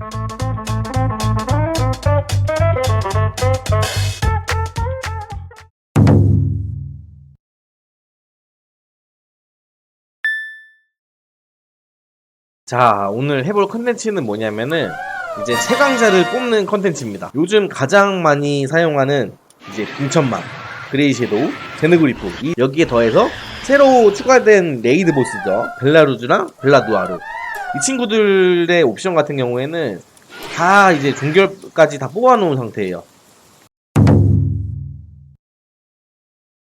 자, 오늘 해볼 컨텐츠는 뭐냐면은 이제 최강자를 뽑는 컨텐츠입니다. 요즘 가장 많이 사용하는 이제 빙천막, 그레이 섀도우, 제느그리프 이 여기에 더해서 새로 추가된 레이드 보스죠. 벨라루즈랑 벨라두아르. 이 친구들의 옵션 같은 경우에는 다 이제 종결까지 다 뽑아놓은 상태예요.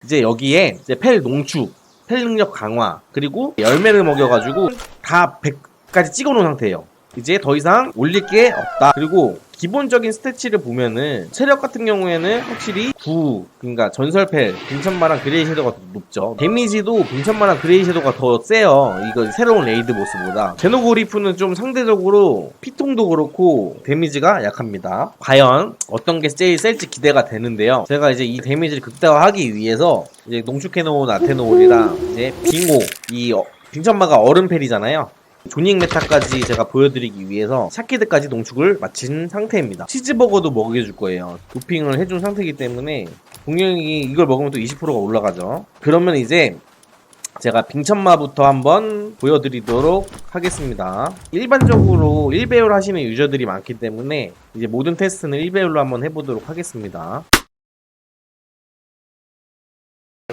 이제 여기에 이제 펠 농축, 펠 능력 강화, 그리고 열매를 먹여가지고 다 100까지 찍어놓은 상태예요. 이제 더 이상 올릴 게 없다. 그리고 기본적인 스태치를 보면은 체력 같은 경우에는 확실히 9, 그러니까 전설펠, 빙천마랑 그레이 섀도우가 더 높죠. 데미지도 빙천마랑 그레이 섀도우가 더 세요. 이거 새로운 레이드 보스보다. 제노고리프는 좀 상대적으로 피통도 그렇고 데미지가 약합니다. 과연 어떤 게 제일 셀지 기대가 되는데요. 제가 이제 이 데미지를 극대화하기 위해서 이제 농축해놓은 아테노올이랑 이제 빙오, 이 어- 빙천마가 얼음펠이잖아요. 조닉 메타까지 제가 보여드리기 위해서 샤키드까지 농축을 마친 상태입니다. 치즈버거도 먹여줄 거예요. 도핑을 해준 상태이기 때문에 공룡이 이걸 먹으면 또 20%가 올라가죠. 그러면 이제 제가 빙천마부터 한번 보여드리도록 하겠습니다. 일반적으로 1배율 하시는 유저들이 많기 때문에 이제 모든 테스트는 1배율로 한번 해보도록 하겠습니다.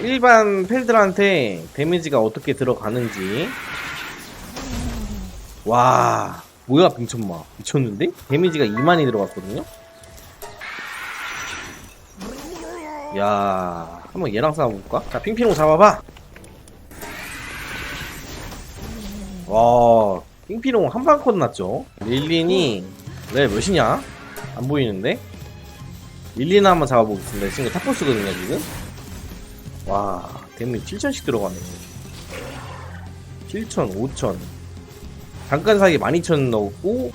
일반 펠들한테 데미지가 어떻게 들어가는지 와 뭐야 빙천마 미쳤는데? 데미지가 2만이 들어갔거든요? 야 한번 얘랑 싸워볼까? 자 핑핑으로 잡아봐 와 핑피롱 한방 컷 났죠 릴린이 왜 몇이냐? 안 보이는데? 릴린 한번 잡아보겠습니다 이 친구 탑보스거든요 지금 와 데미지 7000씩 들어가네 7000, 5000 잠깐 사이에 12,000 넣었고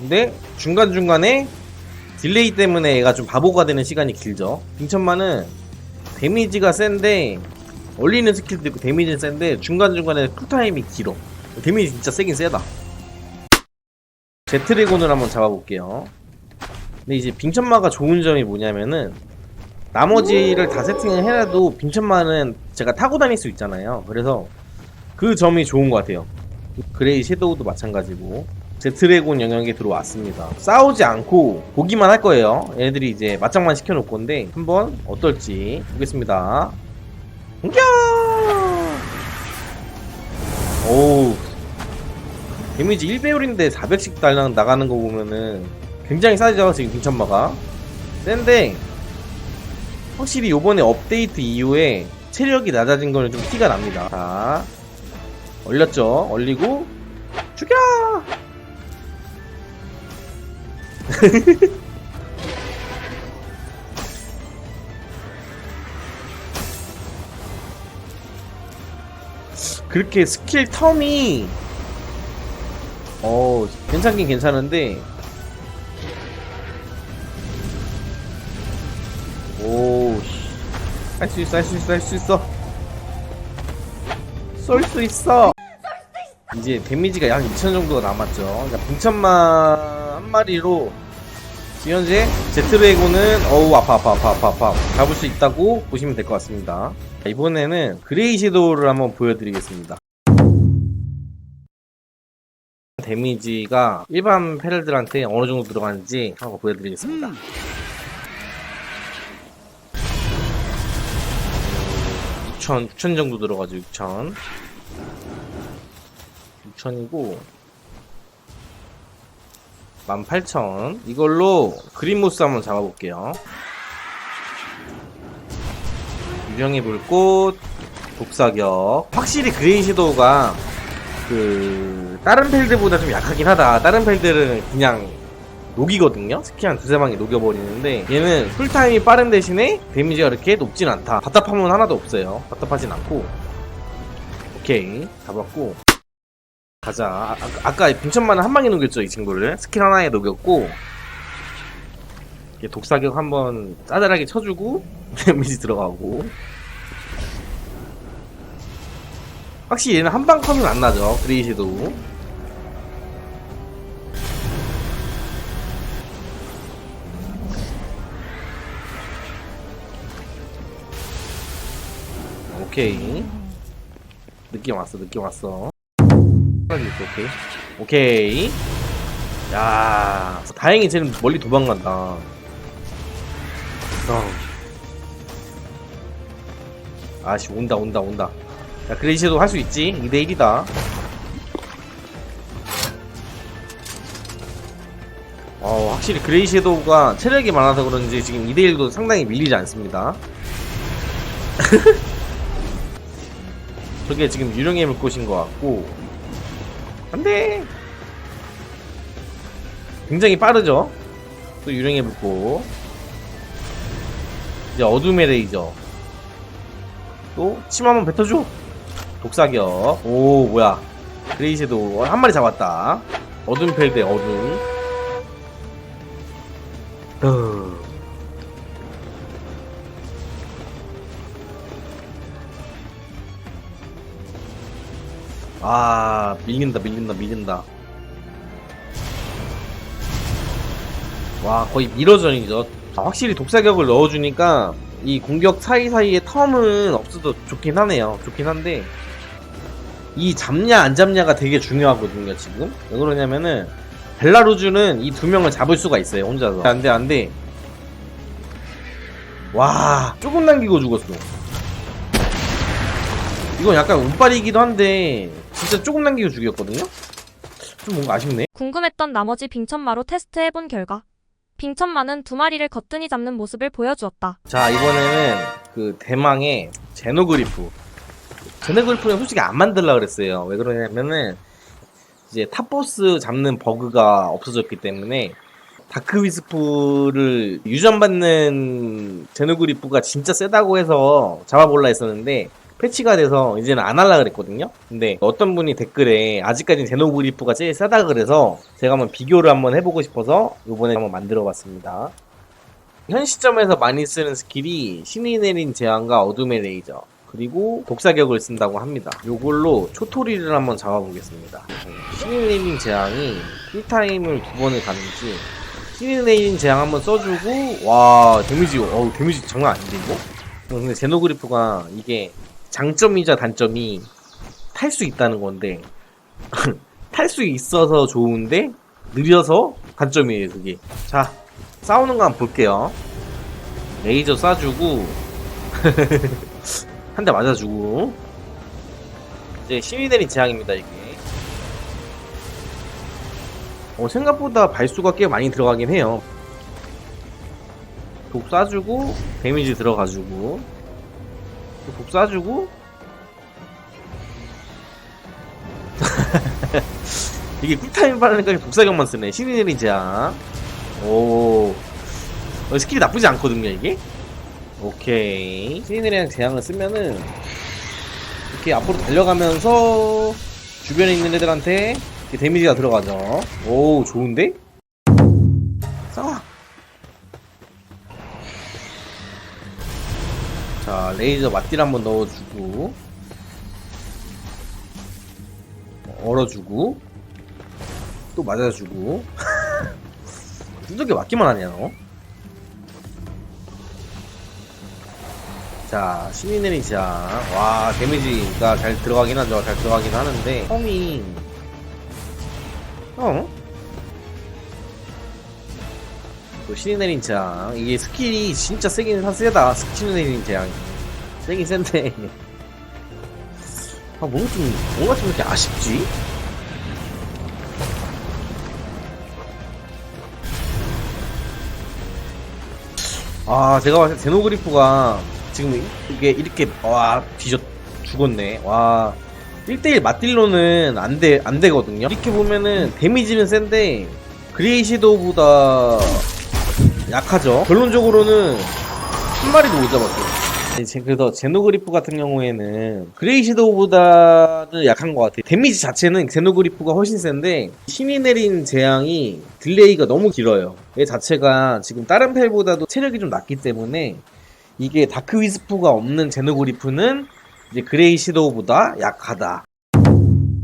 근데 중간중간에 딜레이 때문에 얘가 좀 바보가 되는 시간이 길죠. 빙천만은 데미지가 센데 얼리는 스킬도 있고 데미지는 센데 중간중간에 쿨타임이 길어. 데미지 진짜 세긴 세다. 제트레곤을 한번 잡아볼게요. 근데 이제 빙천마가 좋은 점이 뭐냐면은 나머지를 다 세팅을 해놔도 빙천마는 제가 타고 다닐 수 있잖아요. 그래서 그 점이 좋은 것 같아요. 그레이 섀도우도 마찬가지고 제트레곤 영역에 들어왔습니다. 싸우지 않고 보기만 할 거예요. 얘들이 이제 맞짱만 시켜놓을 건데 한번 어떨지 보겠습니다. 공격! 오우 데미지 1배율인데 400씩 달랑 나가는 거 보면은 굉장히 싸죠 지금 빙천마가 센데 확실히 요번에 업데이트 이후에 체력이 낮아진 거는 좀 티가 납니다. 자, 얼렸죠. 얼리고 죽여. 그렇게 스킬 텀이 어 괜찮긴 괜찮은데 오할 수 있어 할 수 있어 할 수 있어 쏠 수 있어 이제 데미지가 약 2천 정도가 남았죠. 그러니까 빙천만 한 마리로 지금 현재 제트레고는 어우 아파 아파 아파 아파 아파 잡을 수 있다고 보시면 될 것 같습니다. 자, 이번에는 그레이 섀도우를 한번 보여드리겠습니다. 데미지가 일반 페럴들한테 어느 정도 들어가는지 한번 보여드리겠습니다. 6천, 6천 정도 들어가죠, 6천. 6천이고 18,000 이걸로 그린모스 한번 잡아볼게요. 유령의 불꽃 독사격. 확실히 그레이 섀도우가 그 다른 펠드보다 좀 약하긴 하다. 다른 펠들은 그냥 녹이거든요? 스키 한 두세 방에 녹여버리는데 얘는 풀타임이 빠른 대신에 데미지가 그렇게 높진 않다. 답답함은 하나도 없어요. 답답하진 않고. 오케이. 잡았고 가자. 아, 아 아까 빙천만은 한 방에 녹였죠, 이 친구를. 스킬 하나에 녹였고, 독사격 한번 짜잘하게 쳐주고, 데미지 들어가고. 확실히 얘는 한방 컷은 안 나죠, 그레이시도. 오케이. 느낌 왔어, 느낌 왔어. 오케이? 오케이. 야 다행히 쟤는 멀리 도망간다. 어. 아씨 온다 온다 온다. 야 그레이시도 할 수 있지? 2대1이다. 어 확실히 그레이시도가 체력이 많아서 그런지 지금 2대1도 상당히 밀리지 않습니다. 저게 지금 유령의 물꽃인 것 같고 안돼. 굉장히 빠르죠? 또 유령의 물꽃 이제 어둠의 레이저. 또 침 한번 뱉어줘. 독사격 오 뭐야. 그레이시도 한 마리 잡았다. 어둠 펠대 어둠 아 밀린다 밀린다 밀린다. 와 거의 미러전이죠. 아, 확실히 독사격을 넣어주니까 이 공격 사이사이에 텀은 없어도 좋긴 하네요. 좋긴 한데 이 잡냐 안 잡냐가 되게 중요하거든요 지금. 왜 그러냐면은 벨라루즈는 이 두 명을 잡을 수가 있어요 혼자서. 안돼 안돼. 와 조금 남기고 죽었어. 이건 약간 운빨이기도 한데 진짜 조금 남기고 죽였거든요? 좀 뭔가 아쉽네. 궁금했던 나머지 빙천마로 테스트해본 결과 빙천마는 두 마리를 거뜬히 잡는 모습을 보여주었다. 자 이번에는 그 대망의 제노그리프. 제노그리프는 솔직히 안 만들라 그랬어요. 왜 그러냐면은 이제 탑보스 잡는 버그가 없어졌기 때문에 다크위스프를 유전받는 제노그리프가 진짜 세다고 해서 잡아볼라 했었는데 패치가 돼서 이제는 안 할라 그랬거든요 근데 어떤 분이 댓글에 아직까지는 제노그리프가 제일 세다 그래서 제가 한번 비교를 한번 해보고 싶어서 이번에 한번 만들어 봤습니다 현 시점에서 많이 쓰는 스킬이 신이 내린 재앙과 어둠의 레이저 그리고 독사격을 쓴다고 합니다. 요걸로 초토리를 한번 잡아보겠습니다. 신이 내린 재앙이 힐타임을 두 번을 가는지 신이 내린 재앙 한번 써주고 와 데미지 어우 데미지 장난 아닌데 이거? 어, 근데 제노그리프가 이게 장점이자 단점이 탈 수 있다는 건데 탈 수 있어서 좋은데 느려서 단점이에요 그게 자 싸우는 거 한번 볼게요. 레이저 쏴주고 한 대 맞아주고 이제 신이 내린 재앙입니다 이게. 어, 생각보다 발수가 꽤 많이 들어가긴 해요. 독 쏴주고 데미지 들어가지고 또독 쏴주고. 이게 쿨타임 빠르니까 독사격만 쓰네. 재앙 오. 어, 스킬이 나쁘지 않거든요 이게? 오케이. 시리네리랑 재앙을 쓰면은 이렇게 앞으로 달려가면서 주변에 있는 애들한테 데미지가 들어가죠. 오 좋은데? 자 레이저 맞딜 한번 넣어주고 얼어주고 또 맞아주고 두들겨 맞기만 하냐 너 자, 신이 내린 자. 와, 데미지가 잘 들어가긴 하죠. 잘 들어가긴 하는데, 험이, 어? 또 신이 내린 자. 이게 스킬이 진짜 세긴 사 세다. 신이 내린 재앙이. 세긴 센데. 아, 뭔가 좀, 뭔가 좀 이렇게 아쉽지? 아, 제가 봤을 때 제노그리프가 지금 이게 이렇게 와 뒤져 죽었네 와 1대1 맞딜로는 안 돼, 안 되거든요 이렇게 보면은 데미지는 센데 그레이시도보다 약하죠 결론적으로는 한 마리도 못 잡았어요 네, 제- 그래서 제노그리프 같은 경우에는 그레이시도보다는 약한 것 같아요 데미지 자체는 제노그리프가 훨씬 센데 신이 내린 재앙이 딜레이가 너무 길어요 얘 자체가 지금 다른 펠보다도 체력이 좀 낮기 때문에 이게 다크 위스프가 없는 제노그리프는 이제 그레이 시도우보다 약하다.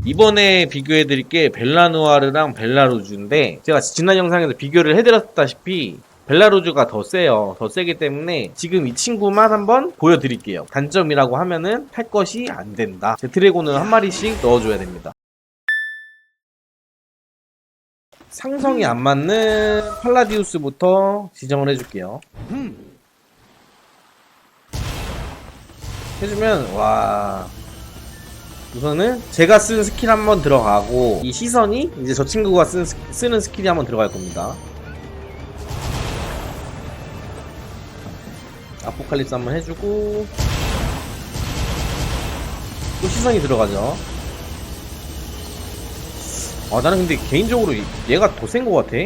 이번에 비교해드릴 게 벨라누아르랑 벨라루즈인데 제가 지난 영상에서 비교를 해드렸다시피 벨라루즈가 더 세요. 더 세기 때문에 지금 이 친구만 한번 보여드릴게요. 단점이라고 하면은 탈 것이 안 된다. 제 드래곤은 한 마리씩 넣어줘야 됩니다. 상성이 안 맞는 팔라디우스부터 지정을 해줄게요. 해주면 와 우선은 제가 쓴 스킬 한번 들어가고 이 시선이 이제 저 친구가 쓴, 스- 쓰는 스킬이 한번 들어갈 겁니다. 아포칼립스 한번 해주고 또 시선이 들어가죠. 아 나는 근데 개인적으로 이- 얘가 더센것 같아.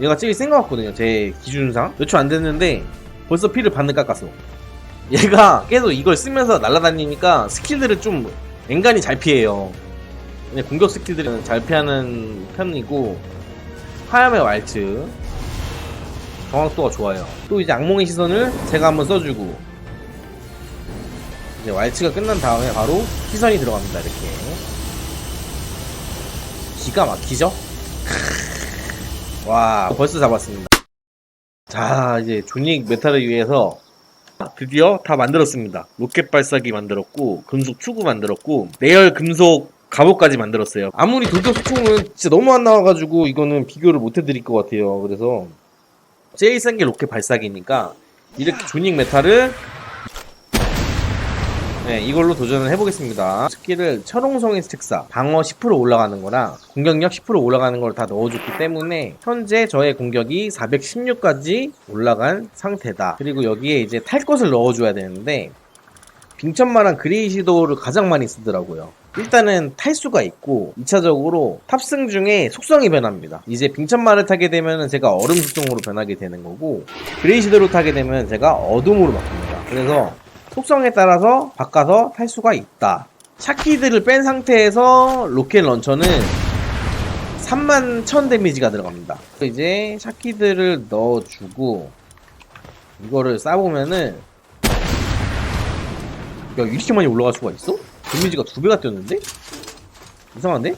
얘가 제일 센것 같거든요. 제 기준상 몇 초 안 됐는데 벌써 피를 반을 깎았어. 얘가 계속 이걸 쓰면서 날아다니니까 스킬들을 좀 앵간히 잘 피해요. 공격 스킬들은 잘 피하는 편이고 하야의 왈츠 정확도가 좋아요. 또 이제 악몽의 시선을 제가 한번 써주고 이제 왈츠가 끝난 다음에 바로 시선이 들어갑니다. 이렇게 기가 막히죠? 와 벌써 잡았습니다. 자 이제 존닉 메타를 위해서 드디어 다 만들었습니다. 로켓 발사기 만들었고 금속 추구 만들었고 내열 금속 갑옷까지 만들었어요. 아무리 돌격 소총은 진짜 너무 안 나와가지고 이거는 비교를 못 해드릴 것 같아요. 그래서 제일 센 게 로켓 발사기니까 이렇게 조닉 메탈을 네, 이걸로 도전을 해보겠습니다. 스킬을 철옹성의 특사, 방어 10% 올라가는 거랑 공격력 10% 올라가는 걸 다 넣어줬기 때문에 현재 저의 공격이 416까지 올라간 상태다. 그리고 여기에 이제 탈 것을 넣어줘야 되는데 빙천마랑 그레이 시도를 가장 많이 쓰더라고요. 일단은 탈수가 있고 2차적으로 탑승 중에 속성이 변합니다. 이제 빙천마를 타게 되면 제가 얼음 속성으로 변하게 되는 거고 그레이시도를 타게 되면 제가 어둠으로 바뀝니다. 그래서 속성에 따라서 바꿔서 탈 수가 있다. 샤키들을 뺀 상태에서 로켓 런처는 3만 1000 데미지가 들어갑니다. 이제 샤키들을 넣어주고 이거를 쏴보면은 야 이렇게 많이 올라갈 수가 있어? 데미지가 두 배가 뛰었는데? 이상한데?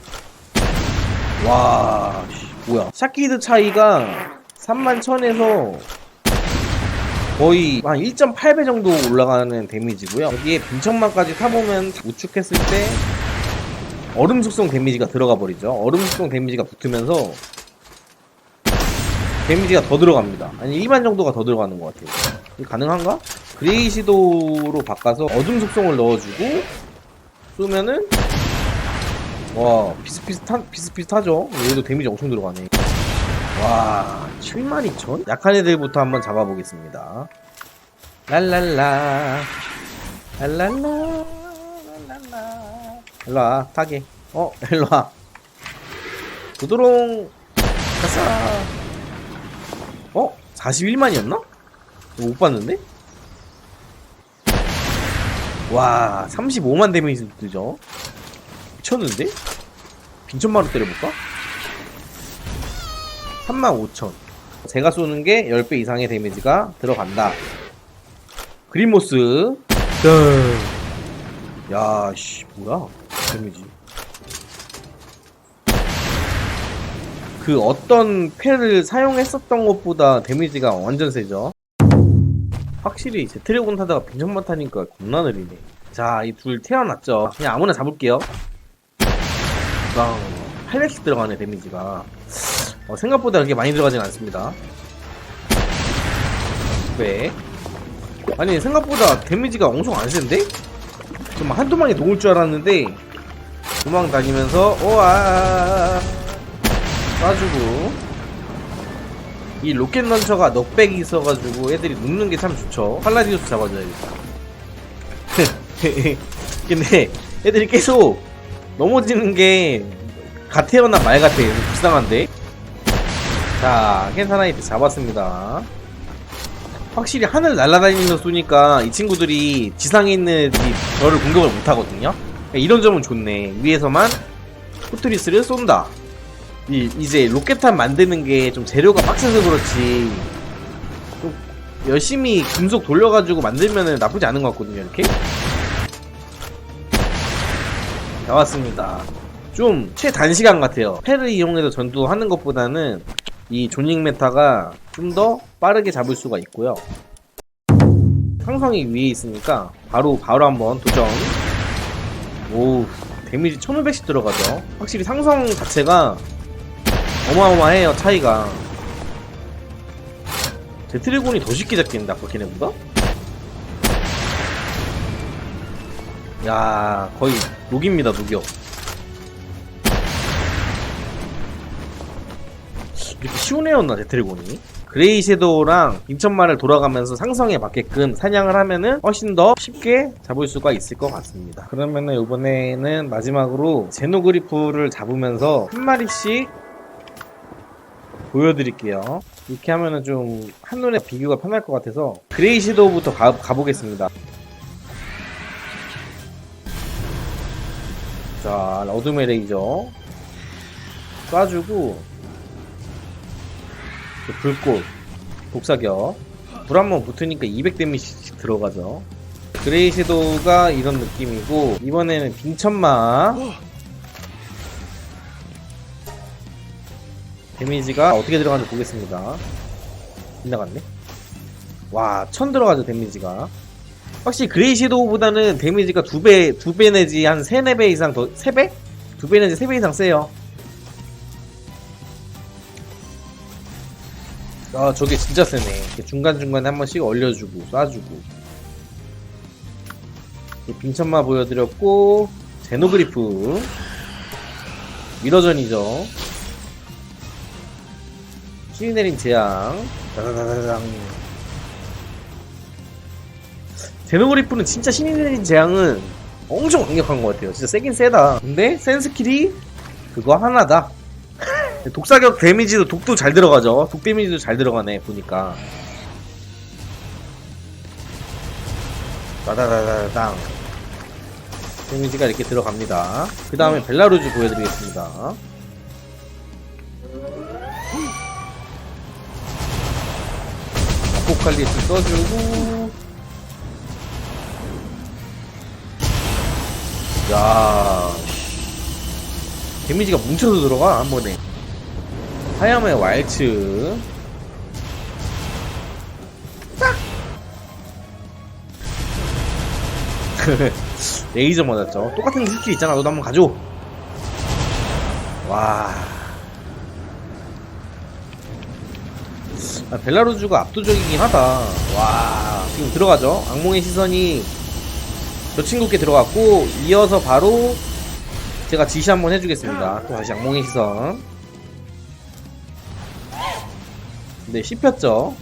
와 씨, 뭐야 샤키드 차이가 3만 1000에서 거의 한 1.8배 정도 올라가는 데미지고요. 여기에 빙천만까지 타보면 우측했을 때 얼음 속성 데미지가 들어가 버리죠. 얼음 속성 데미지가 붙으면서 데미지가 더 들어갑니다. 아니 일반 정도가 더 들어가는 것 같아요. 가능한가? 그레이 시도로 바꿔서 어둠 속성을 넣어주고 쏘면은 와 비슷비슷한 비슷비슷하죠. 얘도 데미지 엄청 들어가네. 와 72,000? 약한 애들부터 한번 잡아보겠습니다. 랄랄라 랄랄라 랄랄라 일로와 타게 어 일로와 부드롱 가싸 어? 41만이었나? 못 봤는데? 와 35만 데미지 뜨죠? 미쳤는데? 빈천마루 때려볼까? 35,000 제가 쏘는 게 10배 이상의 데미지가 들어간다. 그린모스. 야씨 뭐야? 데미지. 그 어떤 패를 사용했었던 것보다 데미지가 완전 세죠 확실히 제 트래곤 타다가 빈천만 타니까 겁나 느리네. 자 이 둘 태어났죠. 그냥 아무나 잡을게요. 빵 800씩 들어가네 데미지가. 어, 생각보다 그렇게 많이 들어가진 않습니다. 네. 아니 생각보다 데미지가 엄청 안 센데? 좀 한두 방에 녹을 줄 알았는데 도망 다니면서 오아 쏴주고 이 로켓 런처가 넉백이 있어가지고 애들이 눕는 게 참 좋죠. 팔라디우스 잡아줘야겠다. 근데 애들이 계속 넘어지는 게 가태어나 말 같아. 좀 불쌍한데? 자 켄사나이트 잡았습니다. 확실히 하늘 날아다니면서 쏘니까 이 친구들이 지상에 있는 이 저를 공격을 못하거든요. 이런 점은 좋네. 위에서만 포트리스를 쏜다 이, 이제 로켓탄 만드는 게 좀 재료가 빡세서 그렇지 좀 열심히 금속 돌려가지고 만들면 나쁘지 않은 것 같거든요 이렇게 나왔습니다 좀 최단시간 같아요 패를 이용해서 전투하는 것보다는 이 조닝 메타가 좀 더 빠르게 잡을 수가 있고요. 상성이 위에 있으니까 바로 바로 한번 도전. 오 데미지 1500씩 들어가죠. 확실히 상성 자체가 어마어마해요 차이가. 제 트래곤이 더 쉽게 잡겠는데 아까 걔네보다? 야 거의 녹입니다 녹여. 이렇게 쉬운 애였나 제트리곤이? 그레이 섀도우랑 빙천마를 돌아가면서 상성에 맞게끔 사냥을 하면은 훨씬 더 쉽게 잡을 수가 있을 것 같습니다. 그러면은 이번에는 마지막으로 제노그리프를 잡으면서 한 마리씩 보여드릴게요. 이렇게 하면은 좀 한눈에 비교가 편할 것 같아서 그레이 섀도우부터 가, 가보겠습니다. 자, 어둠의 레이저 쏴주고 그 불꽃, 독사격 불 한 번 붙으니까 200 데미지씩 들어가죠 그레이 섀도우가 이런 느낌이고 이번에는 빙천마 데미지가 어떻게 들어가는지 보겠습니다. 빗나갔네. 와, 천 들어가죠 데미지가. 확실히 그레이 섀도우보다는 데미지가 두 배, 두 배 내지 한 세네 배 이상 더, 세 배? 두 배 내지 세 배 이상 세요. 아 저게 진짜 세네. 중간중간에 한 번씩 얼려주고 쏴주고. 빙천마 보여드렸고 제노그리프. 미러전이죠 신이 내린 재앙 다다다다당 제노그리프는 진짜 신이 내린 재앙은 엄청 강력한 것 같아요 진짜 세긴 세다 근데 센 스킬이 그거 하나다 독사격 데미지도 독도 잘 들어가죠. 독 데미지도 잘 들어가네 보니까. 따다다다당 데미지가 이렇게 들어갑니다. 그 다음에 벨라루즈 보여드리겠습니다. 아포칼리스 써주고. 야 데미지가 뭉쳐서 들어가 한 번에. 하야마의 왈츠. 레이저 맞았죠. 똑같은 스킬 있잖아. 너도 한번 가져 와 아, 벨라루즈가 압도적이긴 하다 와 지금 들어가죠 악몽의 시선이 저 친구께 들어갔고 이어서 바로 제가 지시 한번 해주겠습니다 또 다시 악몽의 시선 네, 씹혔죠.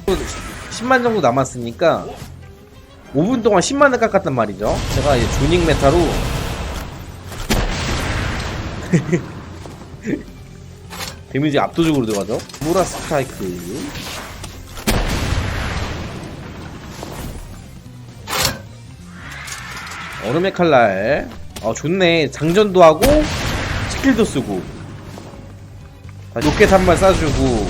10만 정도 남았으니까 5분 동안 10만을 깎았단 말이죠. 제가 이제 조닝 메타로 데미지 압도적으로 들어가죠. 무라 스트라이크. 얼음의 칼날. 어, 좋네. 장전도 하고, 스킬도 쓰고. 아, 로켓 한 발 쏴주고,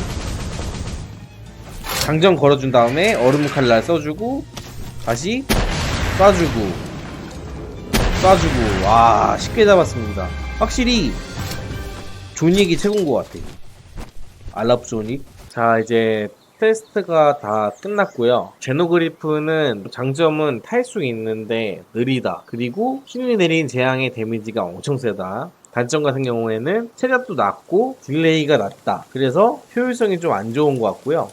장전 걸어준 다음에 얼음 칼날 써주고 다시 쏴주고 쏴주고 와 쉽게 잡았습니다 확실히 조닉이 최고인 것 같아 알랍 조닉 자 이제 테스트가 다 끝났고요 제노그리프는 장점은 탈수 있는데 느리다 그리고 신이 내린 재앙의 데미지가 엄청 세다 단점 같은 경우에는 체력도 낮고 딜레이가 낮다 그래서 효율성이 좀 안 좋은 것 같고요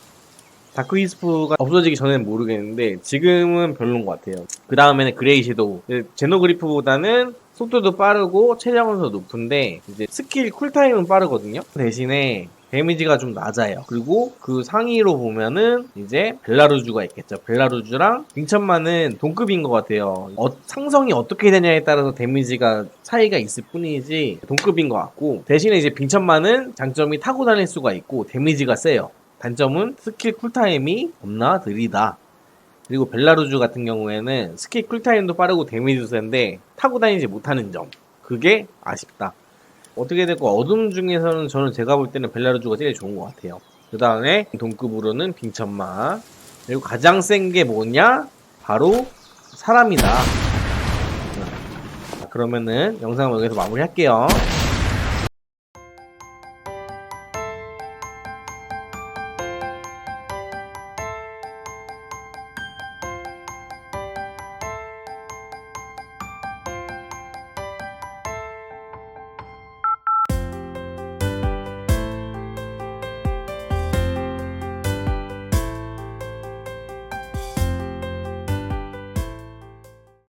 다크 히스프가 없어지기 전에는 모르겠는데 지금은 별론 것 같아요. 그 다음에는 그레이 섀도우. 제노그리프보다는 속도도 빠르고 체력은 더 높은데 이제 스킬 쿨타임은 빠르거든요. 대신에 데미지가 좀 낮아요. 그리고 그 상위로 보면은 이제 벨라루즈가 있겠죠. 벨라루즈랑 빙천만은 동급인 것 같아요. 어, 상성이 어떻게 되냐에 따라서 데미지가 차이가 있을 뿐이지 동급인 것 같고 대신에 이제 빙천만은 장점이 타고 다닐 수가 있고 데미지가 세요. 단점은 스킬 쿨타임이 겁나 느리다. 그리고 벨라루즈 같은 경우에는 스킬 쿨타임도 빠르고 데미지도 센데 타고 다니지 못하는 점. 그게 아쉽다. 어떻게 됐고 어둠 중에서는 저는 제가 볼 때는 벨라루즈가 제일 좋은 것 같아요. 그 다음에 동급으로는 빙천마. 그리고 가장 센 게 뭐냐? 바로 사람이다. 자, 그러면은 영상을 여기서 마무리할게요.